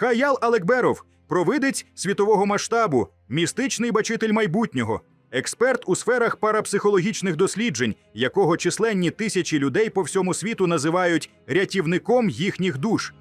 Хаял Алекберов, провидець світового масштабу, містичний бачитель майбутнього, експерт у сферах парапсихологічних досліджень, якого численні тисячі людей по всьому світу називають рятівником їхніх душ.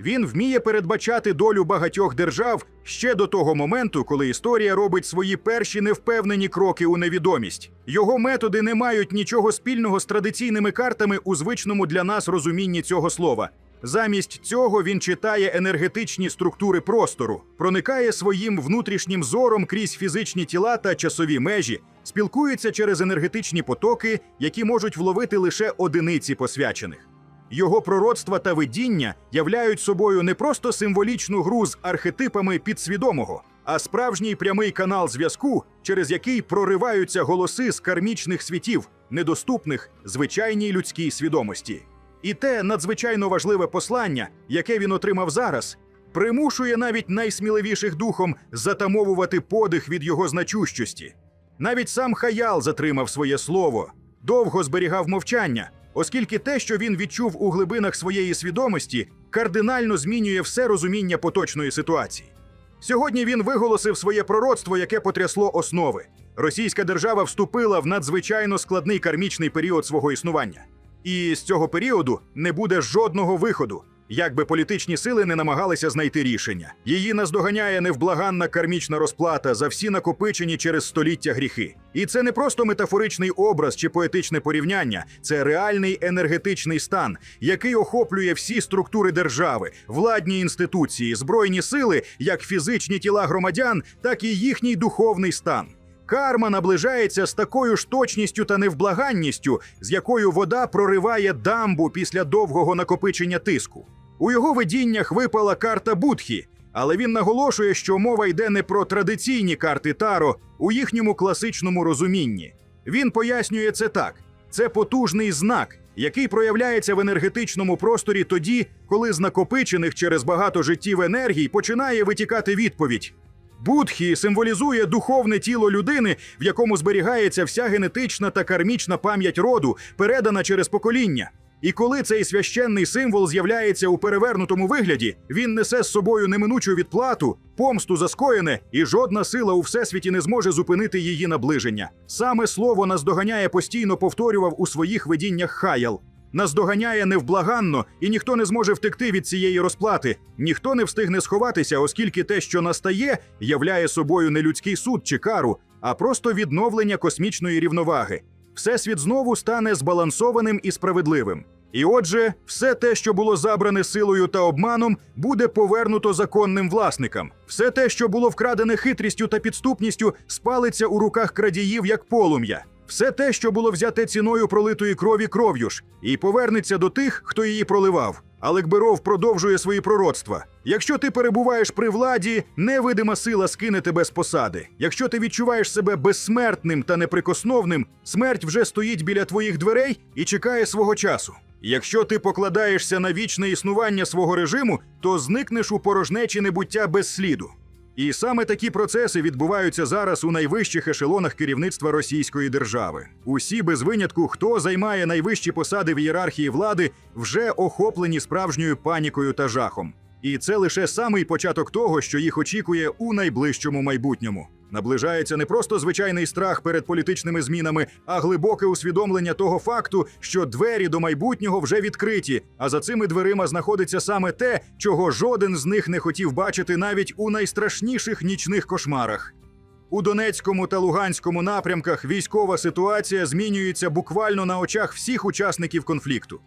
Він вміє передбачати долю багатьох держав ще до того моменту, коли історія робить свої перші невпевнені кроки у невідомість. Його методи не мають нічого спільного з традиційними картами у звичному для нас розумінні цього слова. Замість цього він читає енергетичні структури простору, проникає своїм внутрішнім зором крізь фізичні тіла та часові межі, спілкується через енергетичні потоки, які можуть вловити лише одиниці посвячених. Його пророцтва та видіння являють собою не просто символічну гру з архетипами підсвідомого, а справжній прямий канал зв'язку, через який прориваються голоси з кармічних світів, недоступних звичайній людській свідомості. І те надзвичайно важливе послання, яке він отримав зараз, примушує навіть найсміливіших духом затамовувати подих від його значущості. Навіть сам Хаял затримав своє слово, довго зберігав мовчання, оскільки те, що він відчув у глибинах своєї свідомості, кардинально змінює все розуміння поточної ситуації. Сьогодні він виголосив своє пророцтво, яке потрясло основи. Російська держава вступила в надзвичайно складний кармічний період свого існування. І з цього періоду не буде жодного виходу, як би політичні сили не намагалися знайти рішення. Її наздоганяє невблаганна кармічна розплата за всі накопичені через століття гріхи. І це не просто метафоричний образ чи поетичне порівняння, це реальний енергетичний стан, який охоплює всі структури держави, владні інституції, збройні сили, як фізичні тіла громадян, так і їхній духовний стан. Карма наближається з такою ж точністю та невблаганністю, з якою вода прориває дамбу після довгого накопичення тиску. У його видіннях випала карта Будхі, але він наголошує, що мова йде не про традиційні карти Таро у їхньому класичному розумінні. Він пояснює це так: це потужний знак, який проявляється в енергетичному просторі тоді, коли з накопичених через багато життів енергій починає витікати відповідь. Будхі символізує духовне тіло людини, в якому зберігається вся генетична та кармічна пам'ять роду, передана через покоління. І коли цей священний символ з'являється у перевернутому вигляді, він несе з собою неминучу відплату, помсту за скоєне, і жодна сила у всесвіті не зможе зупинити її наближення. Саме слово наздоганяє постійно повторював у своїх видіннях Хаял. Наздоганяє невблаганно, і ніхто не зможе втекти від цієї розплати. Ніхто не встигне сховатися, оскільки те, що настає, являє собою не людський суд чи кару, а просто відновлення космічної рівноваги. Всесвіт знову стане збалансованим і справедливим. І отже, все те, що було забране силою та обманом, буде повернуто законним власникам. Все те, що було вкрадене хитрістю та підступністю, спалиться у руках крадіїв як полум'я. Все те, що було взяте ціною пролитої крові кров'ю ж, і повернеться до тих, хто її проливав. Алекберов продовжує свої пророцтва. Якщо ти перебуваєш при владі, невидима сила скине тебе з посади. Якщо ти відчуваєш себе безсмертним та неприкосновним, смерть вже стоїть біля твоїх дверей і чекає свого часу. Якщо ти покладаєшся на вічне існування свого режиму, то зникнеш у порожнечі небуття без сліду. І саме такі процеси відбуваються зараз у найвищих ешелонах керівництва Російської держави. Усі без винятку, хто займає найвищі посади в ієрархії влади, вже охоплені справжньою панікою та жахом. І це лише самий початок того, що їх очікує у найближчому майбутньому. Наближається не просто звичайний страх перед політичними змінами, а глибоке усвідомлення того факту, що двері до майбутнього вже відкриті, а за цими дверима знаходиться саме те, чого жоден з них не хотів бачити навіть у найстрашніших нічних кошмарах. У Донецькому та Луганському напрямках військова ситуація змінюється буквально на очах всіх учасників конфлікту.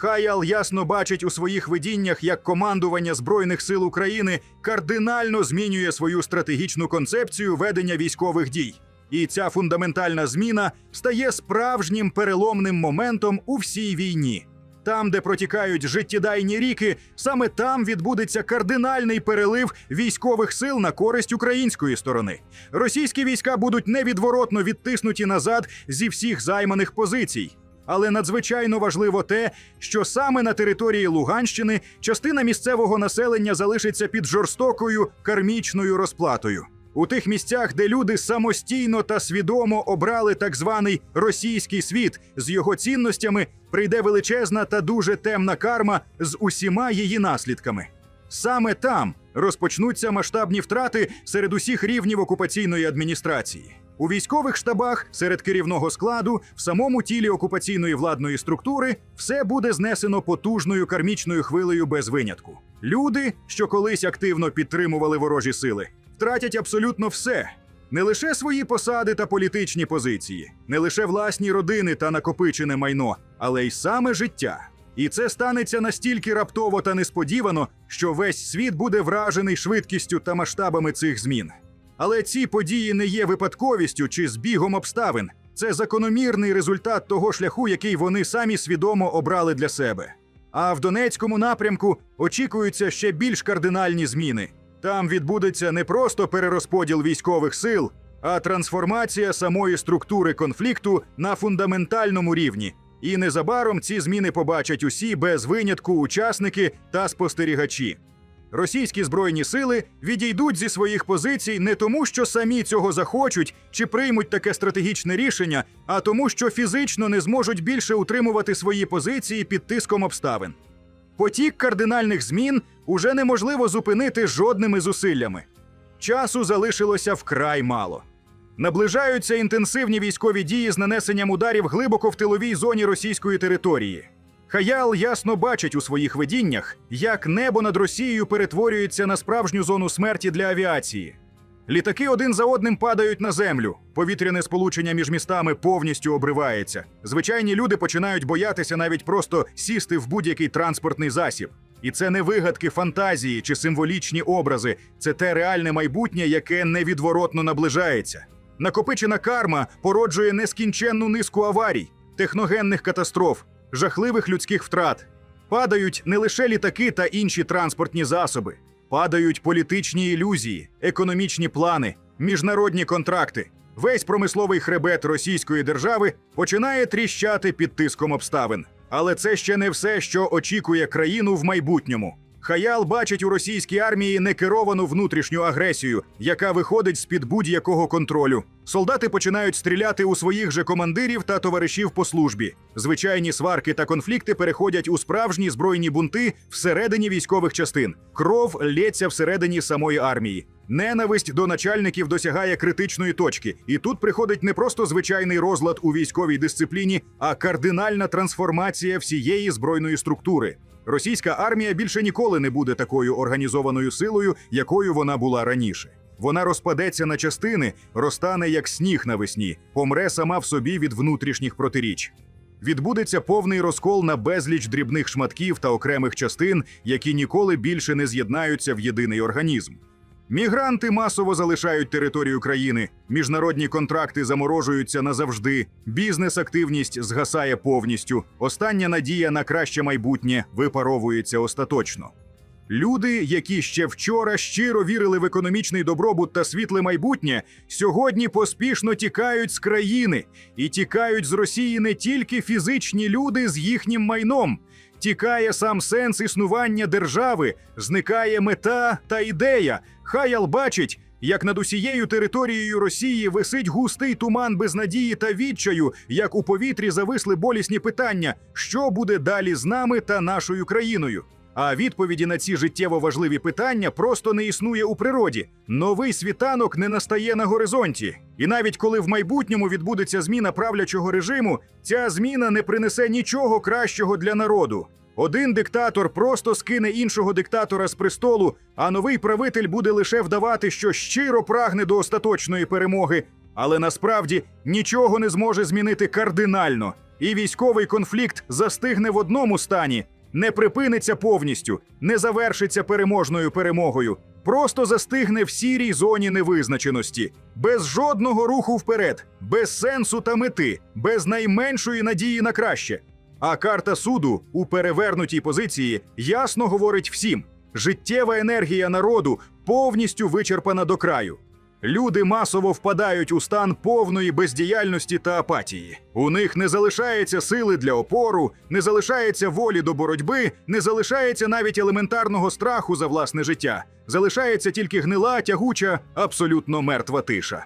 Хаял ясно бачить у своїх видіннях, як командування Збройних сил України кардинально змінює свою стратегічну концепцію ведення військових дій. І ця фундаментальна зміна стає справжнім переломним моментом у всій війні. Там, де протікають життєдайні ріки, саме там відбудеться кардинальний перелив військових сил на користь української сторони. Російські війська будуть невідворотно відтиснуті назад зі всіх займаних позицій. Але надзвичайно важливо те, що саме на території Луганщини частина місцевого населення залишиться під жорстокою кармічною розплатою. У тих місцях, де люди самостійно та свідомо обрали так званий російський світ з його цінностями, прийде величезна та дуже темна карма з усіма її наслідками. Саме там розпочнуться масштабні втрати серед усіх рівнів окупаційної адміністрації. У військових штабах, серед керівного складу, в самому тілі окупаційної владної структури все буде знесено потужною кармічною хвилею без винятку. Люди, що колись активно підтримували ворожі сили, втратять абсолютно все. Не лише свої посади та політичні позиції, не лише власні родини та накопичене майно, але й саме життя. І це станеться настільки раптово та несподівано, що весь світ буде вражений швидкістю та масштабами цих змін. Але ці події не є випадковістю чи збігом обставин. Це закономірний результат того шляху, який вони самі свідомо обрали для себе. А в Донецькому напрямку очікуються ще більш кардинальні зміни. Там відбудеться не просто перерозподіл військових сил, а трансформація самої структури конфлікту на фундаментальному рівні. І незабаром ці зміни побачать усі без винятку учасники та спостерігачі. Російські збройні сили відійдуть зі своїх позицій не тому, що самі цього захочуть чи приймуть таке стратегічне рішення, а тому, що фізично не зможуть більше утримувати свої позиції під тиском обставин. Потік кардинальних змін уже неможливо зупинити жодними зусиллями. Часу залишилося вкрай мало. Наближаються інтенсивні військові дії з нанесенням ударів глибоко в тиловій зоні російської території. Хаял ясно бачить у своїх видіннях, як небо над Росією перетворюється на справжню зону смерті для авіації. Літаки один за одним падають на землю. Повітряне сполучення між містами повністю обривається. Звичайні люди починають боятися навіть просто сісти в будь-який транспортний засіб. І це не вигадки фантазії чи символічні образи, це те реальне майбутнє, яке невідворотно наближається. Накопичена карма породжує нескінченну низку аварій, техногенних катастроф, жахливих людських втрат. Падають не лише літаки та інші транспортні засоби, падають політичні ілюзії, економічні плани, міжнародні контракти. Весь промисловий хребет російської держави починає тріщати під тиском обставин. Але це ще не все, що очікує країну в майбутньому. Хаял бачить у російській армії некеровану внутрішню агресію, яка виходить з під будь-якого контролю. Солдати починають стріляти у своїх же командирів та товаришів по службі. Звичайні сварки та конфлікти переходять у справжні збройні бунти всередині військових частин. Кров лється всередині самої армії. Ненависть до начальників досягає критичної точки, і тут приходить не просто звичайний розлад у військовій дисципліні, а кардинальна трансформація всієї збройної структури. Російська армія більше ніколи не буде такою організованою силою, якою вона була раніше. Вона розпадеться на частини, розтане як сніг навесні, помре сама в собі від внутрішніх протиріч. Відбудеться повний розкол на безліч дрібних шматків та окремих частин, які ніколи більше не з'єднаються в єдиний організм. Мігранти масово залишають територію країни, міжнародні контракти заморожуються назавжди, бізнес-активність згасає повністю. Остання надія на краще майбутнє випаровується остаточно. Люди, які ще вчора щиро вірили в економічний добробут та світле майбутнє, сьогодні поспішно тікають з країни і тікають з Росії не тільки фізичні люди з їхнім майном. Тікає сам сенс існування держави, зникає мета та ідея. Хайал бачить, як над усією територією Росії висить густий туман безнадії та відчаю, як у повітрі зависли болісні питання, що буде далі з нами та нашою країною. А відповіді на ці життєво важливі питання просто не існує у природі. Новий світанок не настає на горизонті. І навіть коли в майбутньому відбудеться зміна правлячого режиму, ця зміна не принесе нічого кращого для народу. Один диктатор просто скине іншого диктатора з престолу, а новий правитель буде лише вдавати, що щиро прагне до остаточної перемоги, але насправді нічого не зможе змінити кардинально. І військовий конфлікт застигне в одному стані, не припиниться повністю, не завершиться переможною перемогою, просто застигне в сірій зоні невизначеності, без жодного руху вперед, без сенсу та мети, без найменшої надії на краще. А карта суду у перевернутій позиції ясно говорить всім: життєва енергія народу повністю вичерпана до краю. Люди масово впадають у стан повної бездіяльності та апатії. У них не залишається сили для опору, не залишається волі до боротьби, не залишається навіть елементарного страху за власне життя. Залишається тільки гнила, тягуча, абсолютно мертва тиша.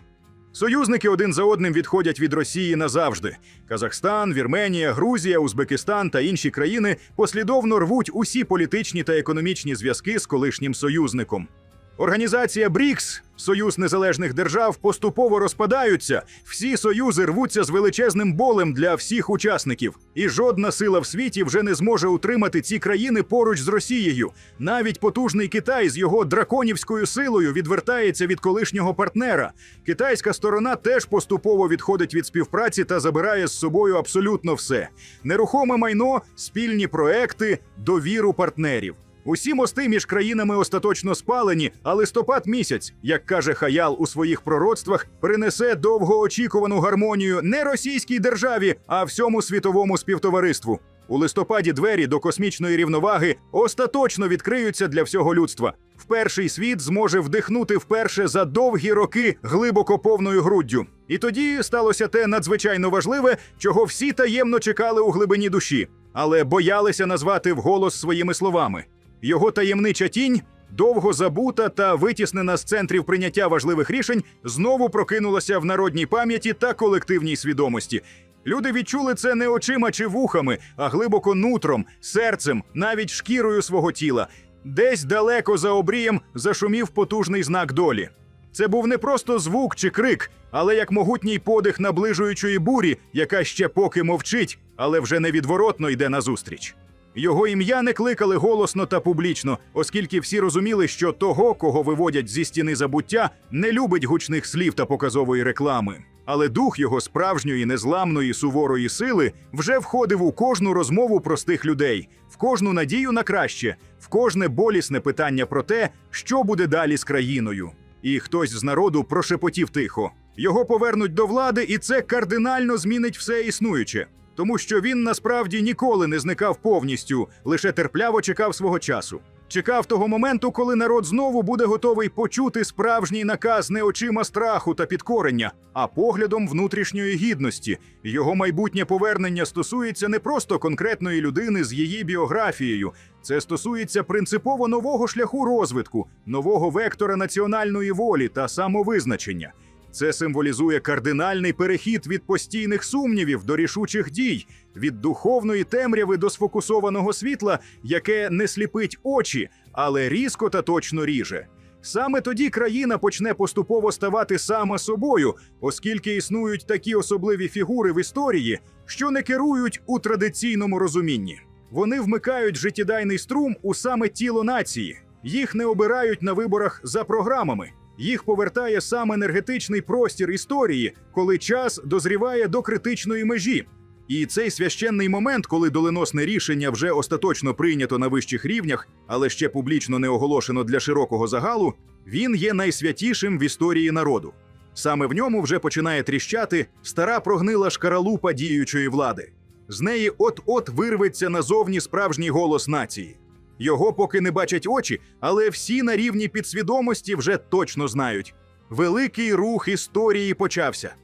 Союзники один за одним відходять від Росії назавжди. Казахстан, Вірменія, Грузія, Узбекистан та інші країни послідовно рвуть усі політичні та економічні зв'язки з колишнім союзником. Організація БРІКС, Союз незалежних держав, поступово розпадаються. Всі союзи рвуться з величезним болем для всіх учасників, і жодна сила в світі вже не зможе утримати ці країни поруч з Росією. Навіть потужний Китай з його драконівською силою відвертається від колишнього партнера. Китайська сторона теж поступово відходить від співпраці та забирає з собою абсолютно все: нерухоме майно, спільні проекти, довіру партнерів. Усі мости між країнами остаточно спалені, а листопад місяць, як каже Хаял у своїх пророцтвах, принесе довгоочікувану гармонію не російській державі, а всьому світовому співтовариству. У листопаді двері до космічної рівноваги остаточно відкриються для всього людства. Вперший світ зможе вдихнути вперше за довгі роки глибоко повною груддю. І тоді сталося те надзвичайно важливе, чого всі таємно чекали у глибині душі, але боялися назвати вголос своїми словами. Його таємнича тінь, довго забута та витіснена з центрів прийняття важливих рішень, знову прокинулася в народній пам'яті та колективній свідомості. Люди відчули це не очима чи вухами, а глибоко нутром, серцем, навіть шкірою свого тіла. Десь далеко за обрієм зашумів потужний знак долі. Це був не просто звук чи крик, але як могутній подих наближуючої бурі, яка ще поки мовчить, але вже невідворотно йде назустріч. Його ім'я не кликали голосно та публічно, оскільки всі розуміли, що того, кого виводять зі стіни забуття, не любить гучних слів та показової реклами. Але дух його справжньої незламної суворої сили вже входив у кожну розмову простих людей, в кожну надію на краще, в кожне болісне питання про те, що буде далі з країною. І хтось з народу прошепотів тихо: його повернуть до влади, і це кардинально змінить все існуюче тому що він насправді ніколи не зникав повністю, лише терпляво чекав свого часу. Чекав того моменту, коли народ знову буде готовий почути справжній наказ не очима страху та підкорення, а поглядом внутрішньої гідності. Його майбутнє повернення стосується не просто конкретної людини з її біографією, це стосується принципово нового шляху розвитку, нового вектора національної волі та самовизначення. Це символізує кардинальний перехід від постійних сумнівів до рішучих дій, від духовної темряви до сфокусованого світла, яке не сліпить очі, але різко та точно ріже. Саме тоді країна почне поступово ставати сама собою, оскільки існують такі особливі фігури в історії, що не керують у традиційному розумінні. Вони вмикають життєдайний струм у саме тіло нації, їх не обирають на виборах за програмами. Їх повертає сам енергетичний простір історії, коли час дозріває до критичної межі. І цей священний момент, коли доленосне рішення вже остаточно прийнято на вищих рівнях, але ще публічно не оголошено для широкого загалу, він є найсвятішим в історії народу. Саме в ньому вже починає тріщати стара прогнила шкаралупа діючої влади. З неї от-от вирветься назовні справжній голос нації. Його поки не бачать очі, але всі на рівні підсвідомості вже точно знають. Великий рух історії почався.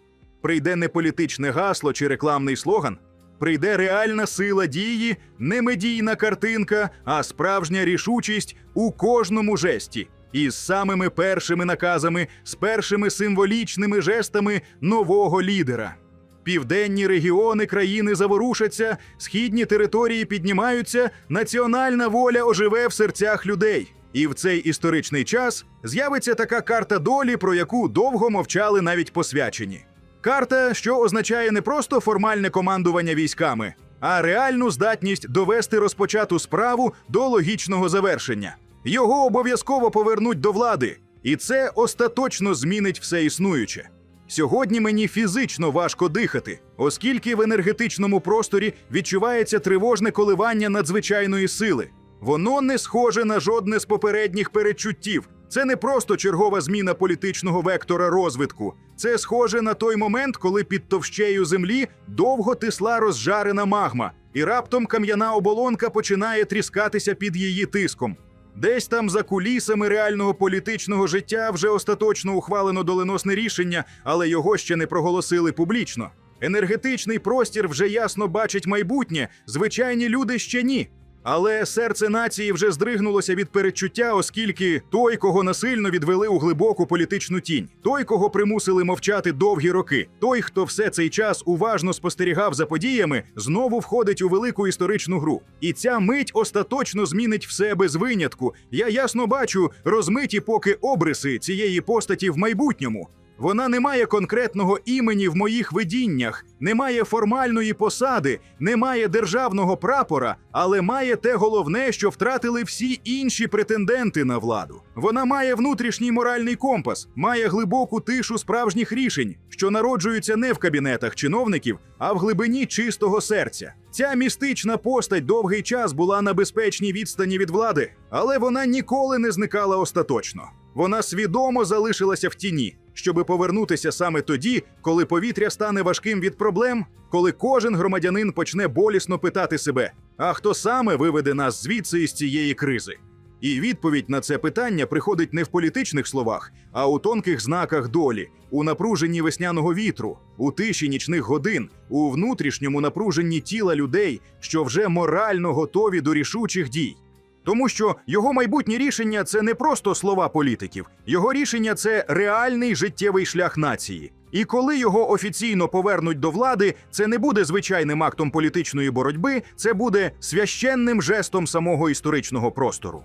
Прийде не політичне гасло чи рекламний слоган, прийде реальна сила дії, не медійна картинка, а справжня рішучість у кожному жесті. Із самими першими наказами, з першими символічними жестами нового лідера. Південні регіони країни заворушаться, східні території піднімаються, національна воля оживе в серцях людей. І в цей історичний час з'явиться така карта долі, про яку довго мовчали навіть посвячені. Карта, що означає не просто формальне командування військами, а реальну здатність довести розпочату справу до логічного завершення. Його обов'язково повернуть до влади, і це остаточно змінить все існуюче. Сьогодні мені фізично важко дихати, оскільки в енергетичному просторі відчувається тривожне коливання надзвичайної сили. Воно не схоже на жодне з попередніх передчуттів. Це не просто чергова зміна політичного вектора розвитку. Це схоже на той момент, коли під товщею землі довго тисла розжарена магма, і раптом кам'яна оболонка починає тріскатися під її тиском. Десь там за кулісами реального політичного життя вже остаточно ухвалено доленосне рішення, але його ще не проголосили публічно. Енергетичний простір вже ясно бачить майбутнє, звичайні люди ще ні. Але серце нації вже здригнулося від передчуття, оскільки той, кого насильно відвели у глибоку політичну тінь, той, кого примусили мовчати довгі роки, той, хто все цей час уважно спостерігав за подіями, знову входить у велику історичну гру. І ця мить остаточно змінить все без винятку. Я ясно бачу розмиті поки обриси цієї постаті в майбутньому. Вона не має конкретного імені в моїх видіннях, не має формальної посади, не має державного прапора, але має те головне, що втратили всі інші претенденти на владу. Вона має внутрішній моральний компас, має глибоку тишу справжніх рішень, що народжуються не в кабінетах чиновників, а в глибині чистого серця. Ця містична постать довгий час була на безпечній відстані від влади, але вона ніколи не зникала остаточно. Вона свідомо залишилася в тіні, щоби повернутися саме тоді, коли повітря стане важким від проблем, коли кожен громадянин почне болісно питати себе: а хто саме виведе нас звідси із цієї кризи? І відповідь на це питання приходить не в політичних словах, а у тонких знаках долі, у напруженні весняного вітру, у тиші нічних годин, у внутрішньому напруженні тіла людей, що вже морально готові до рішучих дій. Тому що його майбутні рішення це не просто слова політиків, його рішення це реальний життєвий шлях нації. І коли його офіційно повернуть до влади, це не буде звичайним актом політичної боротьби, це буде священним жестом самого історичного простору.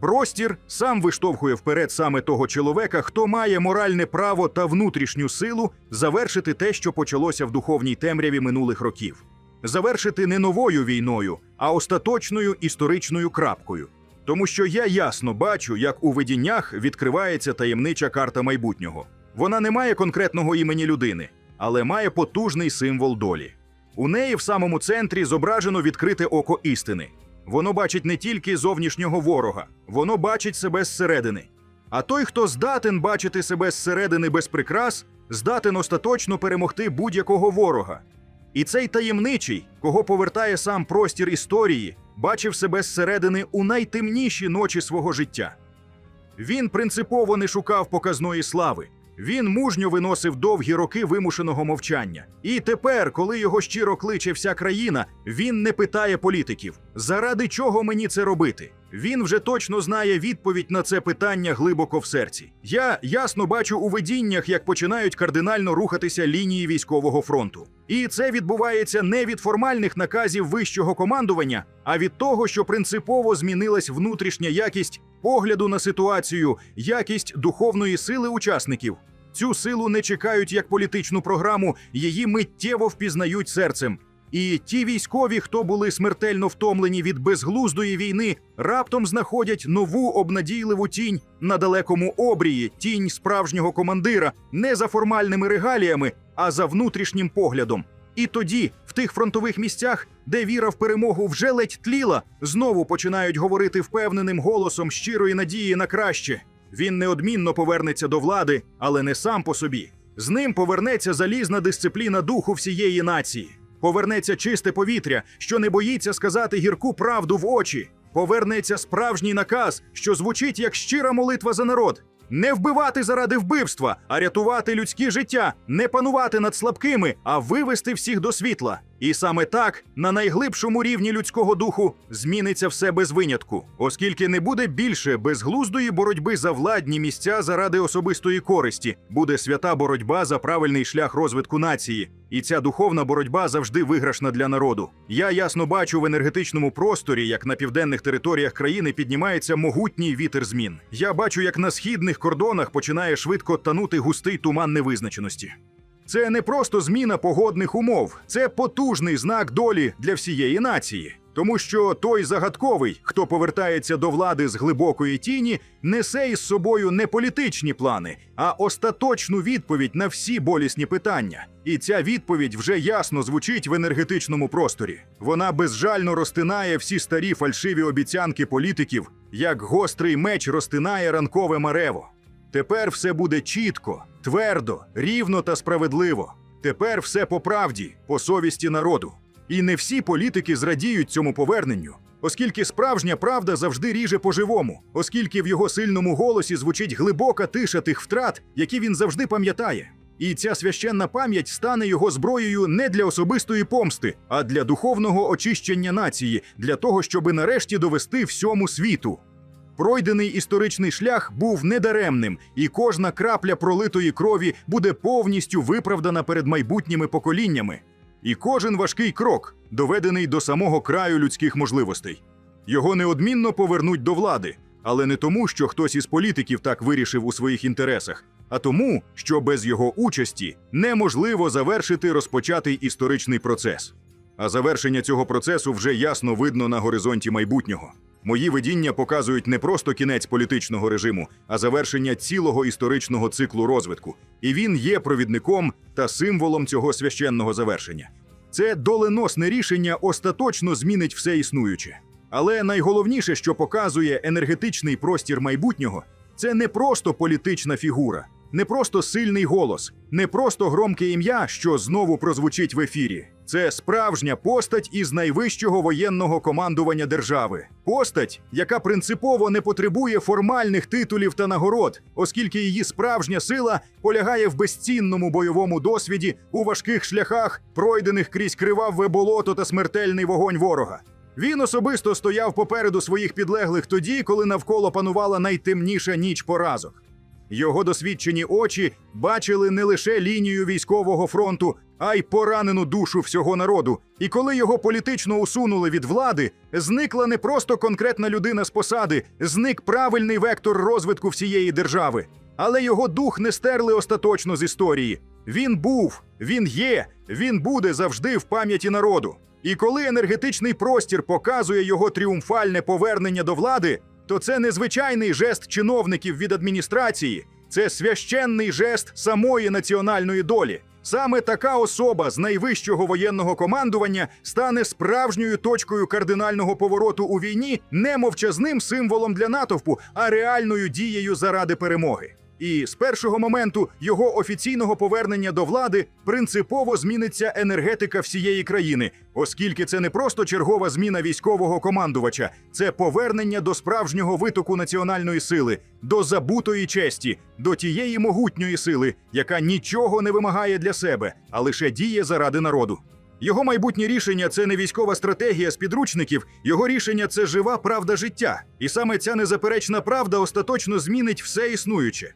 Простір сам виштовхує вперед саме того чоловіка, хто має моральне право та внутрішню силу завершити те, що почалося в духовній темряві минулих років, завершити не новою війною, а остаточною історичною крапкою. Тому що я ясно бачу, як у видіннях відкривається таємнича карта майбутнього. Вона не має конкретного імені людини, але має потужний символ долі. У неї в самому центрі зображено відкрите око істини. Воно бачить не тільки зовнішнього ворога, воно бачить себе зсередини. А той, хто здатен бачити себе зсередини без прикрас, здатен остаточно перемогти будь-якого ворога. І цей таємничий, кого повертає сам простір історії, бачив себе зсередини у найтемніші ночі свого життя. Він принципово не шукав показної слави. Він мужньо виносив довгі роки вимушеного мовчання. І тепер, коли його щиро кличе вся країна, він не питає політиків, заради чого мені це робити. Він вже точно знає відповідь на це питання глибоко в серці. Я ясно бачу у видіннях, як починають кардинально рухатися лінії військового фронту. І це відбувається не від формальних наказів вищого командування, а від того, що принципово змінилась внутрішня якість погляду на ситуацію, якість духовної сили учасників. Цю силу не чекають як політичну програму, її миттєво впізнають серцем. І ті військові, хто були смертельно втомлені від безглуздої війни, раптом знаходять нову обнадійливу тінь на далекому обрії, тінь справжнього командира, не за формальними регаліями, а за внутрішнім поглядом. І тоді, в тих фронтових місцях, де віра в перемогу вже ледь тліла, знову починають говорити впевненим голосом щирої надії на краще. Він неодмінно повернеться до влади, але не сам по собі. З ним повернеться залізна дисципліна духу всієї нації. Повернеться чисте повітря, що не боїться сказати гірку правду в очі. Повернеться справжній наказ, що звучить як щира молитва за народ. Не вбивати заради вбивства, а рятувати людські життя, не панувати над слабкими, а вивести всіх до світла. І саме так, на найглибшому рівні людського духу, зміниться все без винятку, оскільки не буде більше безглуздої боротьби за владні місця заради особистої користі, буде свята боротьба за правильний шлях розвитку нації. І ця духовна боротьба завжди виграшна для народу. Я ясно бачу в енергетичному просторі, як на південних територіях країни піднімається могутній вітер змін. Я бачу, як на східних кордонах починає швидко танути густий туман невизначеності. Це не просто зміна погодних умов, це потужний знак долі для всієї нації. Тому що той загадковий, хто повертається до влади з глибокої тіні, несе із собою не політичні плани, а остаточну відповідь на всі болісні питання. І ця відповідь вже ясно звучить в енергетичному просторі. Вона безжально розтинає всі старі фальшиві обіцянки політиків, як гострий меч розтинає ранкове марево. Тепер все буде чітко, твердо, рівно та справедливо. Тепер все по правді, по совісті народу. І не всі політики зрадіють цьому поверненню, оскільки справжня правда завжди ріже по-живому, оскільки в його сильному голосі звучить глибока тиша тих втрат, які він завжди пам'ятає. І ця священна пам'ять стане його зброєю не для особистої помсти, а для духовного очищення нації, для того, щоби нарешті довести всьому світу. Пройдений історичний шлях був недаремним, і кожна крапля пролитої крові буде повністю виправдана перед майбутніми поколіннями. І кожен важкий крок доведений до самого краю людських можливостей. Його неодмінно повернуть до влади, але не тому, що хтось із політиків так вирішив у своїх інтересах, а тому, що без його участі неможливо завершити розпочатий історичний процес. А завершення цього процесу вже ясно видно на горизонті майбутнього. Мої видіння показують не просто кінець політичного режиму, а завершення цілого історичного циклу розвитку. І він є провідником та символом цього священного завершення. Це доленосне рішення остаточно змінить все існуюче. Але найголовніше, що показує енергетичний простір майбутнього, це не просто політична фігура, не просто сильний голос, не просто громке ім'я, що знову прозвучить в ефірі. Це справжня постать із найвищого воєнного командування держави. Постать, яка принципово не потребує формальних титулів та нагород, оскільки її справжня сила полягає в безцінному бойовому досвіді у важких шляхах, пройдених крізь криваве болото та смертельний вогонь ворога. Він особисто стояв попереду своїх підлеглих тоді, коли навколо панувала найтемніша ніч поразок. Його досвідчені очі бачили не лише лінію військового фронту, а й поранену душу всього народу. І коли його політично усунули від влади, зникла не просто конкретна людина з посади, зник правильний вектор розвитку всієї держави. Але його дух не стерли остаточно з історії. Він був, він є, він буде завжди в пам'яті народу. І коли енергетичний простір показує його тріумфальне повернення до влади, то це не звичайний жест чиновників від адміністрації, це священний жест самої національної долі. Саме така особа з найвищого воєнного командування стане справжньою точкою кардинального повороту у війні, не мовчазним символом для натовпу, а реальною дією заради перемоги. І з першого моменту його офіційного повернення до влади принципово зміниться енергетика всієї країни, оскільки це не просто чергова зміна військового командувача, це повернення до справжнього витоку національної сили, до забутої честі, до тієї могутньої сили, яка нічого не вимагає для себе, а лише діє заради народу. Його майбутнє рішення це не військова стратегія з підручників, його рішення це жива правда життя. І саме ця незаперечна правда остаточно змінить все існуюче.